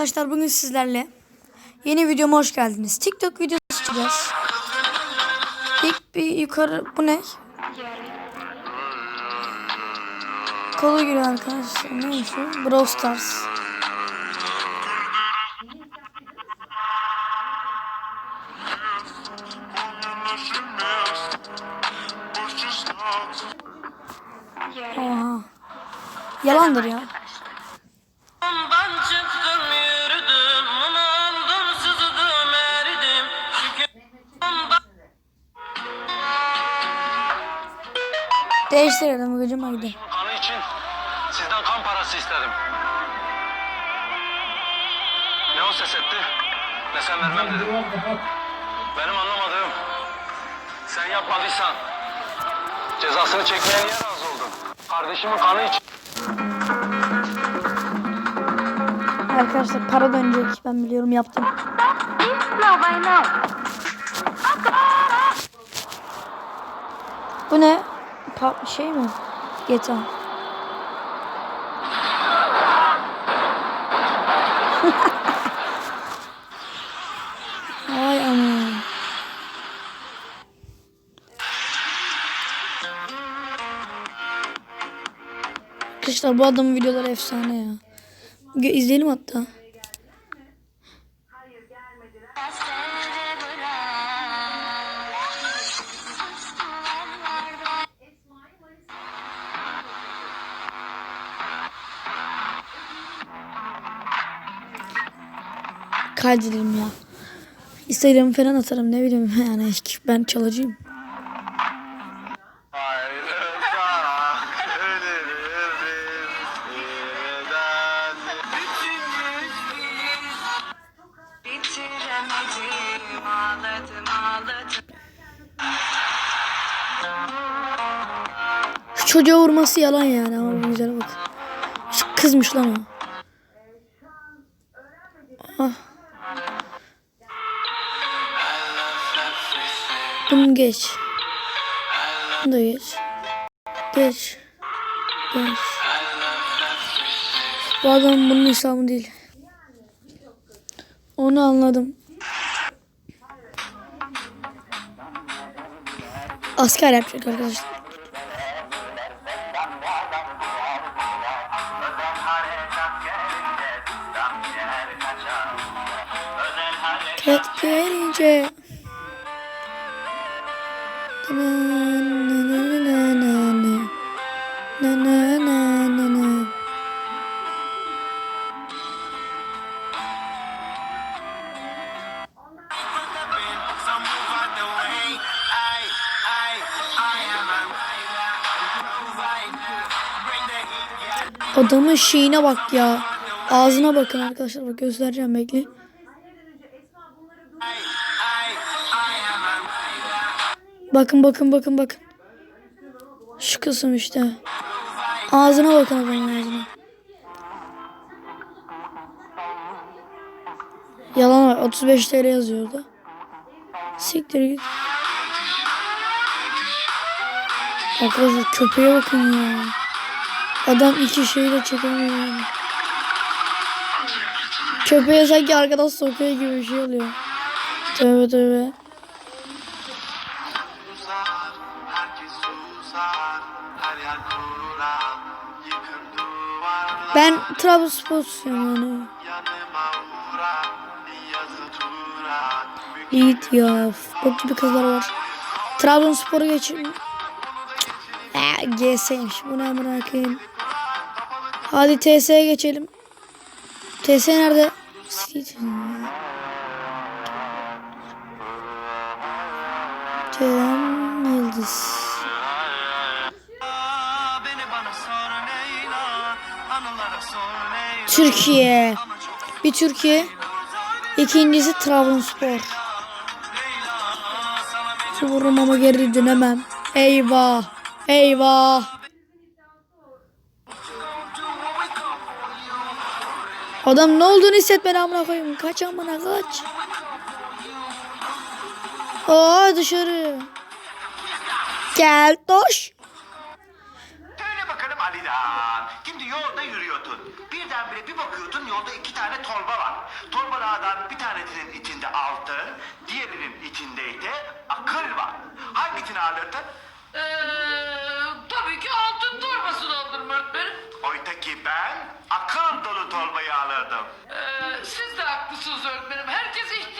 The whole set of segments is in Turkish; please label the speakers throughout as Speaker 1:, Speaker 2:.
Speaker 1: arkadaşlar bugün sizlerle yeni videoma hoş geldiniz. TikTok videosu çekeceğiz. İlk bir yukarı bu ne? Kolu giriyor arkadaşlar. Neymiş bu? Brawl Stars. Oha. Yalandır ya. Değiştirelim gücüm haydi.
Speaker 2: Kanı için sizden kan parası istedim. Ne o ses etti ne sen vermem dedim. Benim anlamadığım sen yapmadıysan cezasını çekmeye niye razı oldun? Kardeşimin kanı için.
Speaker 1: Arkadaşlar para dönecek ben biliyorum yaptım. Bu ne? Pa şey mi? GTA. Ay aman. Arkadaşlar bu adamın videoları efsane ya. İzleyelim hatta. Kaydederim ya. Instagram falan atarım ne bileyim yani ben çalacağım. çocuğa vurması yalan yani ama güzel bak. Kızmış lan o. Bunu geç. Bunu da geç. Geç. Geç. Bu adam bunun İslamı değil. Onu anladım. Asker yapacak arkadaşlar. Adamın şeyine bak ya. Ağzına bakın arkadaşlar. Bak göstereceğim bekle. Bakın bakın bakın bakın. Şu kısım işte. Ağzına bakın adamın ağzına. Yalan var. 35 TL yazıyor orada. Siktir git. Arkadaşlar köpeğe bakın ya. Adam iki şeyle çekemiyor yani. Köpeğe sanki arkadan sokuyor gibi bir şey oluyor. Tövbe tövbe. Ben Trabzonspor yani. Yiğit ya. Bok gibi kızlar var. Trabzonspor'u geçin. Eee GS'ymiş. Bu ne amına koyayım. Hadi TS'ye geçelim. TS nerede? Kerem Yıldız. Türkiye. Bir Türkiye. İkincisi Trabzonspor. Vururum ama geri dönemem. Eyvah. Eyvah. Adam ne olduğunu hissetmedi amına koyayım. Kaç amına kaç. Aa dışarı. Gel doş.
Speaker 3: Ali'den. Şimdi yolda yürüyordun. Birdenbire bir bakıyordun yolda iki tane torba var. Bunlardan bir tanesinin içinde altın, diğerinin içinde ise akıl var. Hangisini alırdın?
Speaker 4: Ee, tabii ki altın torbasını alırım öğretmenim.
Speaker 3: Oysa ki ben akıl dolu torbayı alırdım.
Speaker 4: Ee, siz de haklısınız öğretmenim. Herkes ihtiyacı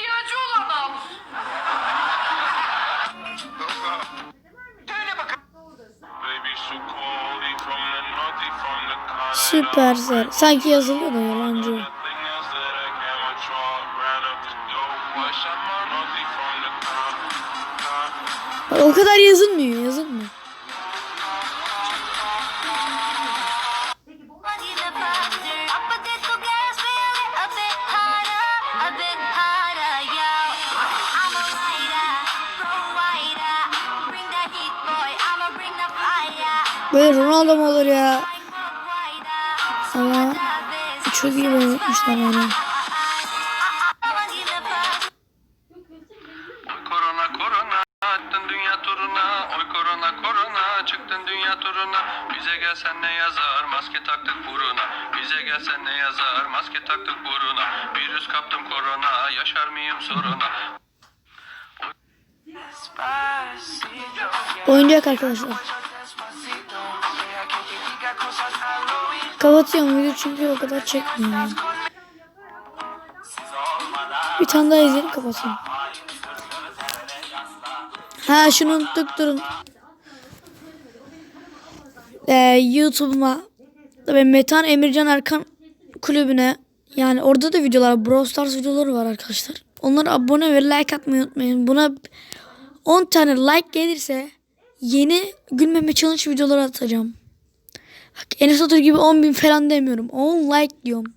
Speaker 5: north, from the color.
Speaker 1: Bak, O kadar yazılmıyor yazılmıyor. Böyle Ronaldo mu olur ya? Ama çok iyi benzetmişler yani.
Speaker 2: Korona korona attın dünya turuna. Oy korona korona çıktın dünya turuna. Bize gelsen ne yazar maske taktık buruna. Bize gelsen ne yazar maske taktık buruna. Virüs kaptım korona yaşar mıyım soruna.
Speaker 1: Oyuncak arkadaşlar. Kapatıyorum video çünkü o kadar çekmiyor. yani. Bir tane daha izleyelim kapatayım. Ha şunu unuttuk durun. Ee, YouTube'uma ve Metan Emircan Erkan kulübüne yani orada da videolar Brawl Stars videoları var arkadaşlar. Onlara abone ve like atmayı unutmayın. Buna 10 tane like gelirse yeni gülmeme challenge videoları atacağım. Bak Enes Otur gibi 10 bin falan demiyorum. 10 like diyorum.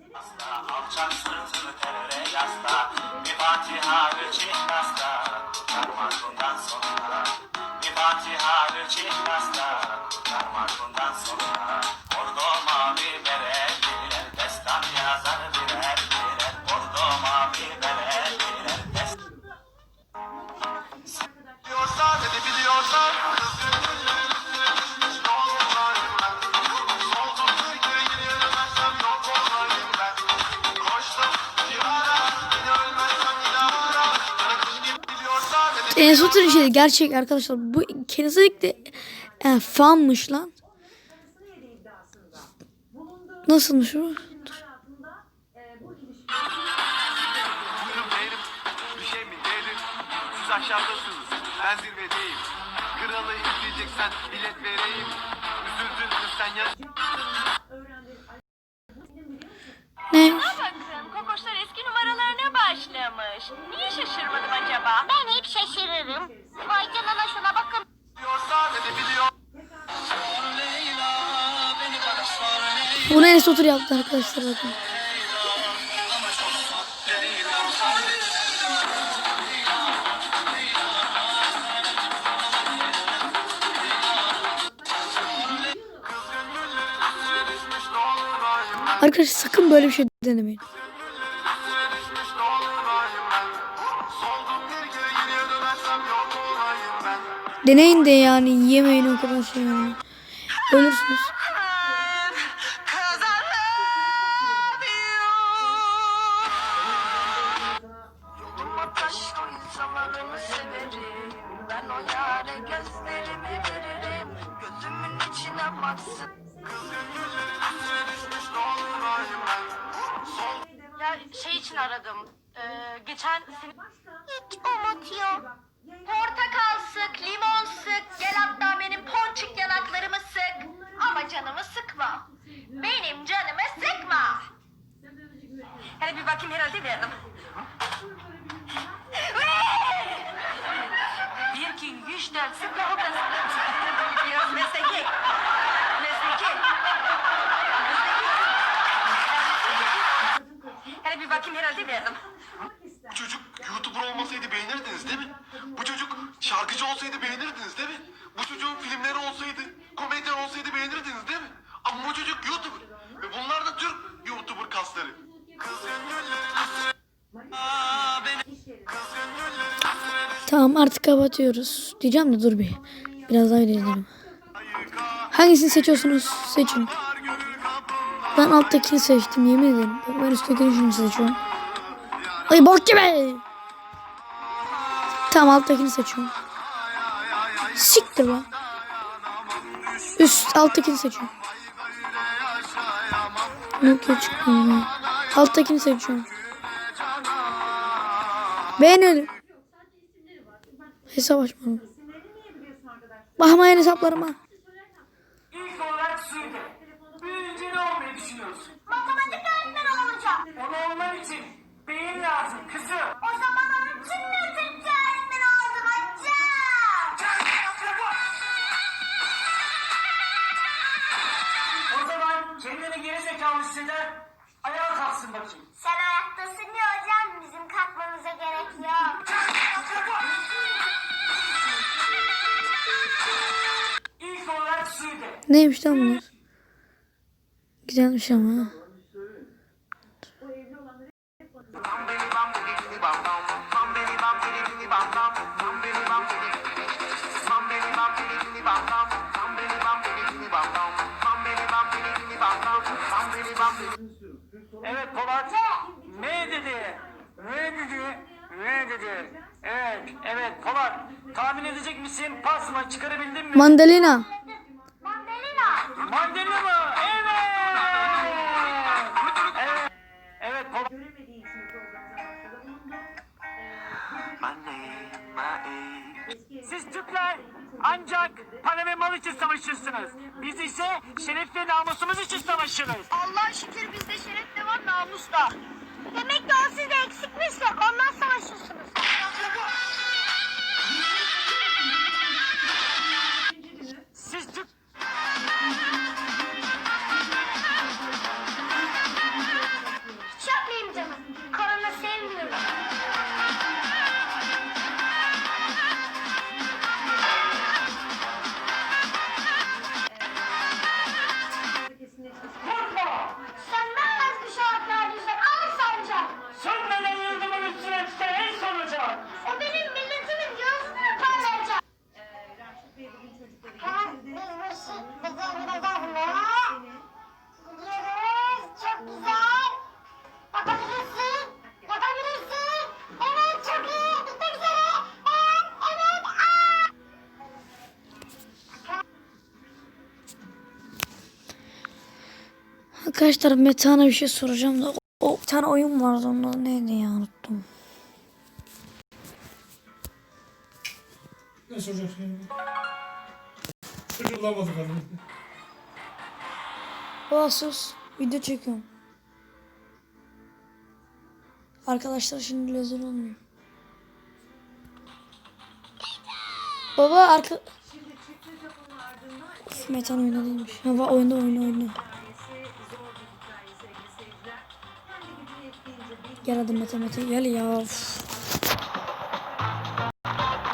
Speaker 1: Enes Otur'un şeyi gerçek arkadaşlar. Bu kesinlikle yani fanmış lan. Nasılmış bu? Ne?
Speaker 6: Başlamış. Niye şaşırmadım acaba? Ben hep şaşırırım. Vay canına şuna bakın.
Speaker 1: Bunu Enes Otur yaptı arkadaşlar bakın. Arkadaşlar sakın böyle bir şey denemeyin. Deneyin de yani yemeyin o kadar şey yani. Ölürsünüz.
Speaker 4: Yoluma taş koysam adını severim. Ben
Speaker 1: artık kapatıyoruz. Diyeceğim de dur bir. Biraz daha izleyelim. Hangisini seçiyorsunuz? Seçin. Ben alttakini seçtim yemin ederim. Ben üsttekini şimdi seçiyorum. Ay bok gibi. Tamam alttakini seçiyorum. Siktir lan. Üst alttakini seçiyorum. Yok ya çıkmıyor. Alttakini seçiyorum. Beğenelim. Hesap açmadım. Bakmayın hesaplarıma.
Speaker 3: İlk olarak Sude. Büyüyünce ne olmayı düşünüyorsun?
Speaker 1: Neymiş lan bunlar? Güzelmiş ama.
Speaker 3: Evet Polat. Ne dedi? Ne dedi? Ne dedi? Evet, evet Polat. Tahmin edecek misin? Pas mı? Çıkarabildin mi?
Speaker 1: Mandalina.
Speaker 3: Ancak para ve mal için savaşırsınız. Biz ise şeref ve namusumuz için savaşırız.
Speaker 6: Allah şükür bizde şeref de var namus da. Demek ki o sizde eksikmişse ondan savaşıyorsunuz.
Speaker 3: Siz Türk...
Speaker 1: Arkadaşlar Metehan'a bir şey soracağım da o bir tane oyun vardı onun adı neydi ya unuttum.
Speaker 7: Ne soracak şimdi? Çocuk bulamadık adını.
Speaker 1: Baba sus video çekiyorum. Arkadaşlar şimdi lezer olmuyor. Baba arka... Of, Metehan oyunda değilmiş. Ha, oyunda oyunda oyunda. Gel hadi Mete Mete gel ya. Of.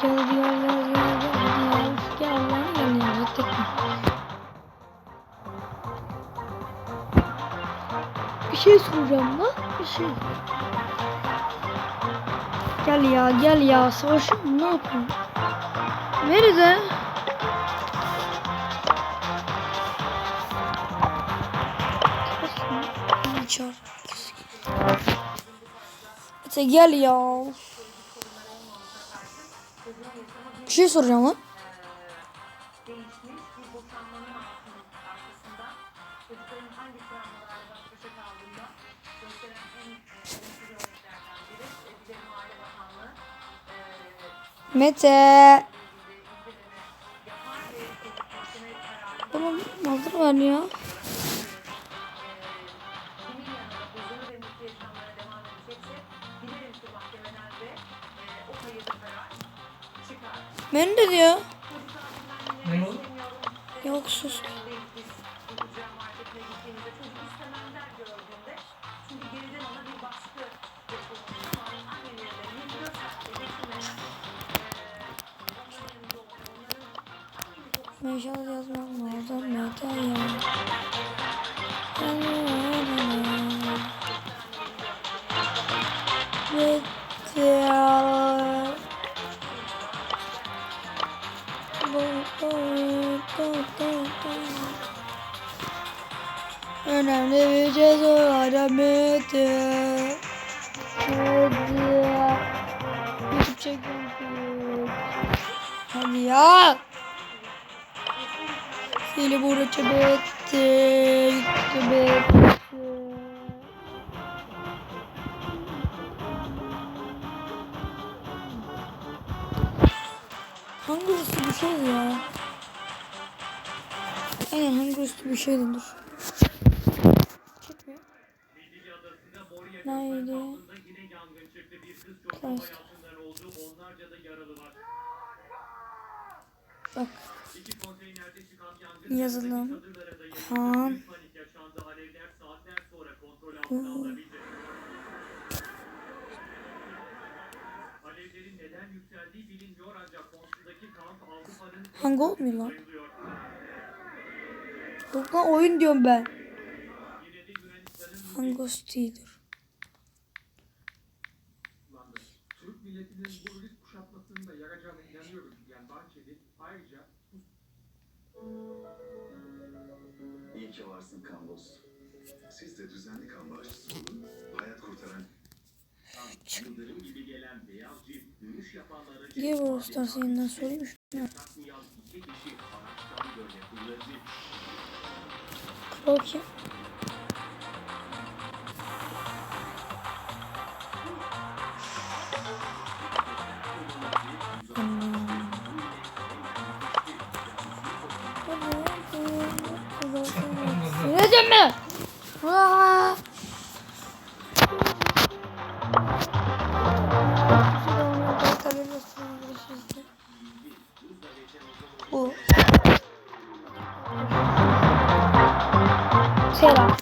Speaker 1: Gel gel gel gel gel. Of, Gel Allah'ını gel ya. Reddetme. Bir şey soracağım lan. Bir şey. Gel ya gel ya. Savaşın ne yapıyorsun? Nerede? Mete gel ya. Bir şey soracağım lan. Mete. Oğlum hazır ver ya. Beni de diyor.
Speaker 7: Ne oldu?
Speaker 1: Yok sus. Meşal yazmam Ya. Seni buraya bitti. Gitti bitti. Hangi üstü bir şeydi ya? Aynen hangi üstü bir şeydi dur. Çıkmıyor. Neydi? Christ. Bak. Yazılım. Bu. Hangi olmuyor lan? Yok lan oyun diyorum ben. Hangosti'dir.
Speaker 7: Türk
Speaker 8: İyi ki varsın kan dostu. Siz de düzenli kan bağışçısı olun. Hayat kurtaran
Speaker 3: Yıldırım gibi gelen beyaz cilt dönüş yapanlara
Speaker 1: Niye bu Stars yeniden sormuş? Ne? Deme? Aa! Bu. Tera.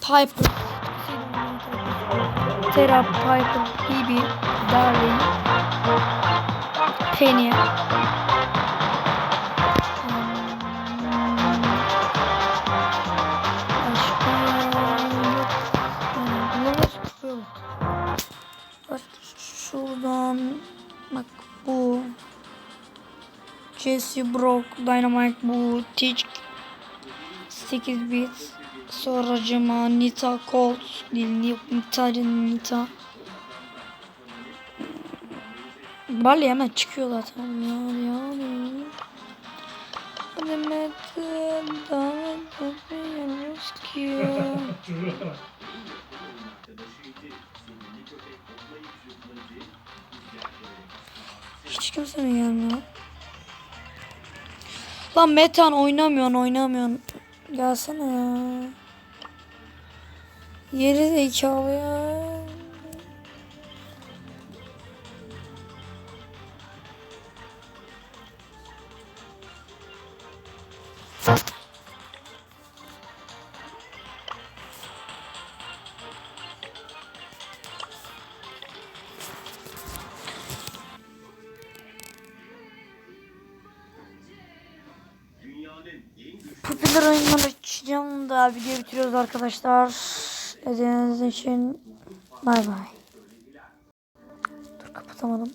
Speaker 1: Piper. Tera, Piper, Bibi, Darling, Penny. Jesse Brock Dynamite bu Teach 8 bit sonracıma Nita Colt değil Nita. Nita Bali hemen çıkıyor zaten. Ya ya Demet davet etmiyoruz ki Hiç kimse mi gelmiyor? Lan Metan oynamıyorsun oynamıyorsun. Gelsene ya. Yeri zekalı ya. Bitiriyoruz arkadaşlar. İzlediğiniz için bay bay. Dur kapatamadım.